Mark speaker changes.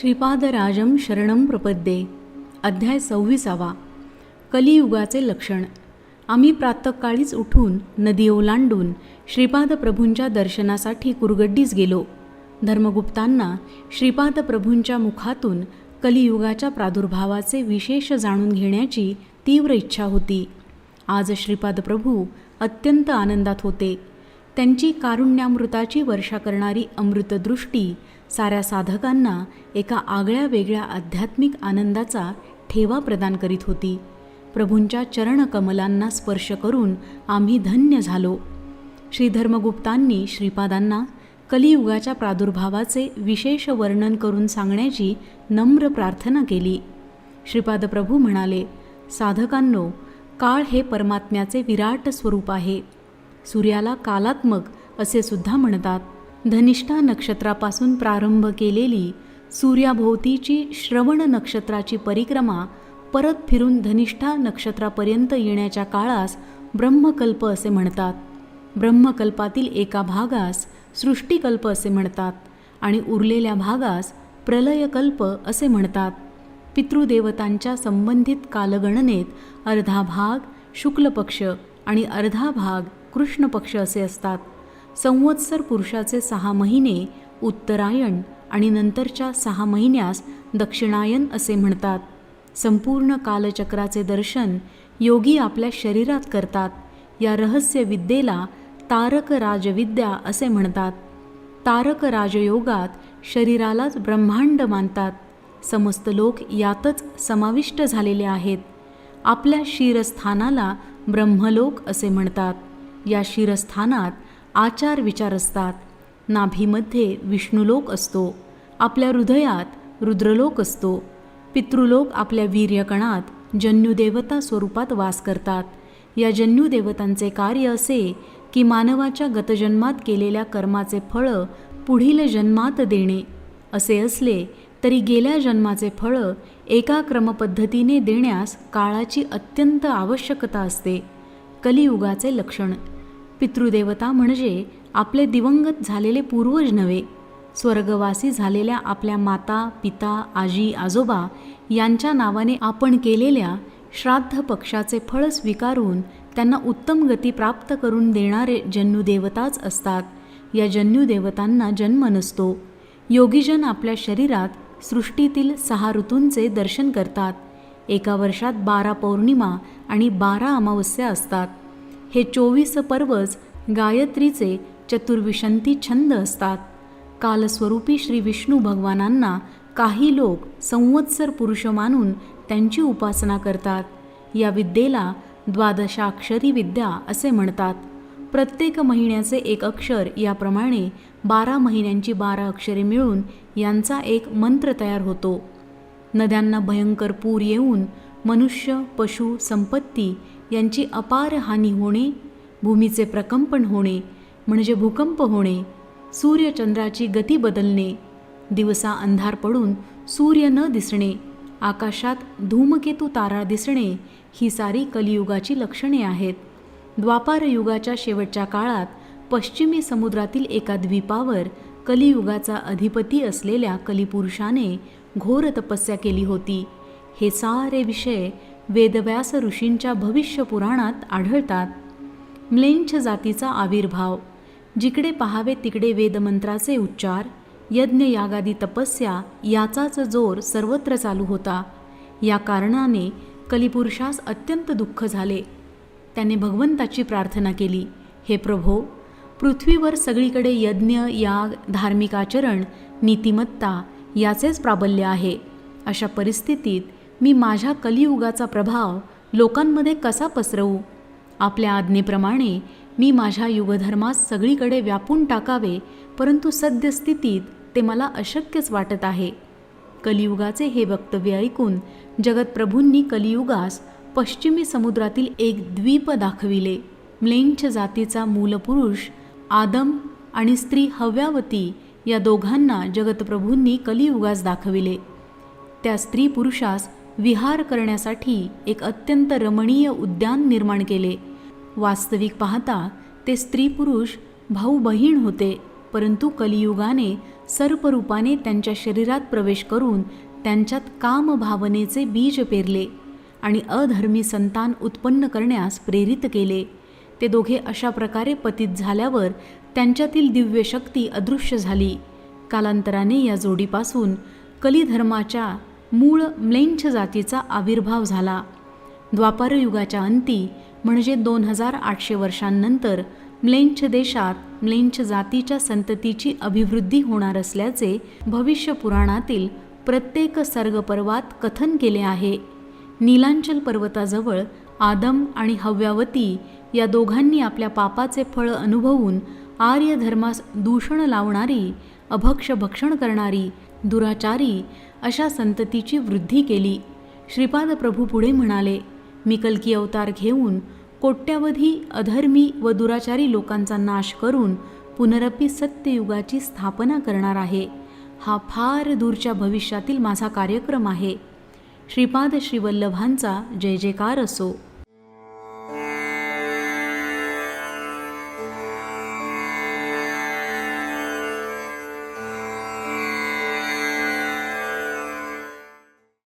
Speaker 1: श्रीपादराजम शरणम प्रपद्ये. अध्याय सव्वीसावा. कलियुगाचे लक्षण. आम्ही प्रातकाळीच उठून नदी ओलांडून श्रीपाद प्रभूंच्या दर्शनासाठी कुरगड्डीस गेलो. धर्मगुप्तांना श्रीपाद प्रभूंच्या मुखातून कलियुगाच्या प्रादुर्भावाचे विशेष जाणून घेण्याची तीव्र इच्छा होती. आज श्रीपाद प्रभू अत्यंत आनंदात होते. त्यांची कारुण्यामृताची वर्षा करणारी अमृतदृष्टी साऱ्या साधकांना एका आगळ्या वेगळ्या आध्यात्मिक आनंदाचा ठेवा प्रदान करीत होती. प्रभूंच्या चरणकमलांना स्पर्श करून आम्ही धन्य झालो. श्रीधर्मगुप्तांनी श्रीपादांना कलियुगाच्या प्रादुर्भावाचे विशेष वर्णन करून सांगण्याची नम्र प्रार्थना केली. श्रीपाद प्रभू म्हणाले साधकांनो काळ हे परमात्म्याचे विराट स्वरूप आहे. सूर्याला कालात्मक असे सुद्धा म्हणतात. धनिष्ठा नक्षत्रापासून प्रारंभ केलेली सूर्याभोवतीची श्रवण नक्षत्राची परिक्रमा परत फिरून धनिष्ठा नक्षत्रापर्यंत येण्याच्या काळास ब्रह्मकल्प असे म्हणतात. ब्रह्मकल्पातील एका भागास सृष्टिकल्प असे म्हणतात आणि उरलेल्या भागास प्रलयकल्प असे म्हणतात. पितृदेवतांच्या संबंधित कालगणनेत अर्धा भाग शुक्ल पक्ष आणि अर्धा भाग कृष्ण पक्ष असे असतात. संवत्सर पुरुषाचे सहा महिने उत्तरायण आणि नंतरच्या सहा महिन्यास दक्षिणायन असे म्हणतात. संपूर्ण कालचक्राचे दर्शन योगी आपल्या शरीरात करतात. या रहस्य विद्येला तारक राजविद्या असे म्हणतात. तारक राजयोगात शरीरालाच ब्रह्मांड मानतात. समस्त लोक यातच समाविष्ट झालेले आहेत. आपल्या शिरस्थानाला ब्रह्मलोक असे म्हणतात. या शिरस्थानात आचार विचार असतात. नाभीमध्ये विष्णुलोक असतो. आपल्या हृदयात रुद्रलोक असतो. पितृलोक आपल्या वीर्यकणात जन्युदेवता स्वरूपात वास करतात. या जन्युदेवतांचे कार्य असे की मानवाच्या गतजन्मात केलेल्या कर्माचे फळ पुढील जन्मात देणे. असे असले तरी गेल्या जन्माचे फळ एका क्रमपद्धतीने देण्यास काळाची अत्यंत आवश्यकता असते. कलियुगाचे लक्षण पितृदेवता म्हणजे आपले दिवंगत झालेले पूर्वज नव्हे. स्वर्गवासी झालेल्या आपल्या माता पिता आजी आजोबा यांच्या नावाने आपण केलेल्या श्राद्ध पक्षाचे फळ स्वीकारून त्यांना उत्तम गती प्राप्त करून देणारे जन्युदेवताच असतात. या जन्युदेवतांना जन्म नसतो. योगीजन आपल्या शरीरात सृष्टीतील सहा ऋतूंचे दर्शन करतात. एका वर्षात बारा पौर्णिमा आणि बारा अमावस्या असतात. हे चोवीस पर्वच गायत्रीचे चतुर्विशंती छंद असतात. कालस्वरूपी श्री विष्णू भगवानांना काही लोक संवत्सर पुरुष मानून त्यांची उपासना करतात. या विद्येला द्वादशाक्षरी विद्या असे म्हणतात. प्रत्येक महिन्याचे एक अक्षर याप्रमाणे बारा महिन्यांची बारा अक्षरे मिळून यांचा एक मंत्र तयार होतो. नद्यांना भयंकर पूर येऊन मनुष्य पशु संपत्ती यांची अपार हानी होणे भूमीचे प्रकंपन होणे म्हणजे भूकंप होणे सूर्यचंद्राची गती बदलणे दिवसा अंधार पडून सूर्य न दिसणे आकाशात धूमकेतू तारा दिसणे ही सारी कलियुगाची लक्षणे आहेत. द्वापार युगाच्या शेवटच्या काळात पश्चिमी समुद्रातील एका द्वीपावर कलियुगाचा अधिपती असलेल्या कलिपुरुषाने घोर तपस्या केली होती. हे सारे विषय वेदव्यास ऋषींच्या भविष्य पुराणात आढळतात. म्लेंछ जातीचा आविर्भाव जिकडे पहावे तिकडे वेदमंत्राचे उच्चार यज्ञ यागादी तपस्या याचाच जोर सर्वत्र चालू होता. या कारणाने कलिपुरुषास अत्यंत दुःख झाले. त्याने भगवंताची प्रार्थना केली हे प्रभो पृथ्वीवर सगळीकडे यज्ञ याग धार्मिक आचरण नीतिमत्ता याचेच प्राबल्य आहे. अशा परिस्थितीत मी माझ्या कलियुगाचा प्रभाव लोकांमध्ये कसा पसरवू? आपल्या आज्ञेप्रमाणे मी माझ्या युगधर्मास सगळीकडे व्यापून टाकावे परंतु सद्यस्थितीत ते मला अशक्यच वाटत आहे. कलियुगाचे हे वक्तव्य ऐकून जगतप्रभूंनी कलियुगास पश्चिमी समुद्रातील एक द्वीप दाखविले. म्लेंछ जातीचा मूलपुरुष आदम आणि स्त्री हव्यावती या दोघांना जगतप्रभूंनी कलियुगास दाखविले. त्या स्त्री पुरुषास विहार करण्यासाठी एक अत्यंत रमणीय उद्यान निर्माण केले. वास्तविक पाहता ते स्त्री पुरुष भाऊ बहीण होते परंतु कलियुगाने सर्परूपाने त्यांच्या शरीरात प्रवेश करून त्यांच्यात कामभावनेचे बीज पेरले आणि अधर्मी संतान उत्पन्न करण्यास प्रेरित केले. ते दोघे अशा प्रकारे पतित झाल्यावर त्यांच्यातील दिव्य शक्ती अदृश्य झाली. कालांतराने या जोडीपासून कलिधर्माच्या मूळ म्लेंछ जातीचा आविर्भाव झाला. द्वापारयुगाच्या अंती म्हणजे दोन हजार आठशे वर्षांनंतर म्लेंछ देशात म्लेंछ जातीच्या संततीची अभिवृद्धी होणार असल्याचे भविष्य पुराणातील प्रत्येक सर्गपर्वात कथन केले आहे. नीलांचल पर्वताजवळ आदम आणि हव्यावती या दोघांनी आपल्या पापाचे फळ अनुभवून आर्य धर्मास दूषण लावणारी अभक्ष भक्षण करणारी दुराचारी अशा संततीची वृद्धी केली. श्रीपाद प्रभू पुढे म्हणाले मी कल्की अवतार घेऊन कोट्यावधी अधर्मी व दुराचारी लोकांचा नाश करून पुनरपी सत्ययुगाची स्थापना करणार आहे. हा फार दूरच्या भविष्यातील माझा कार्यक्रम आहे. श्रीपाद श्रीवल्लभांचा जय जयकार असो.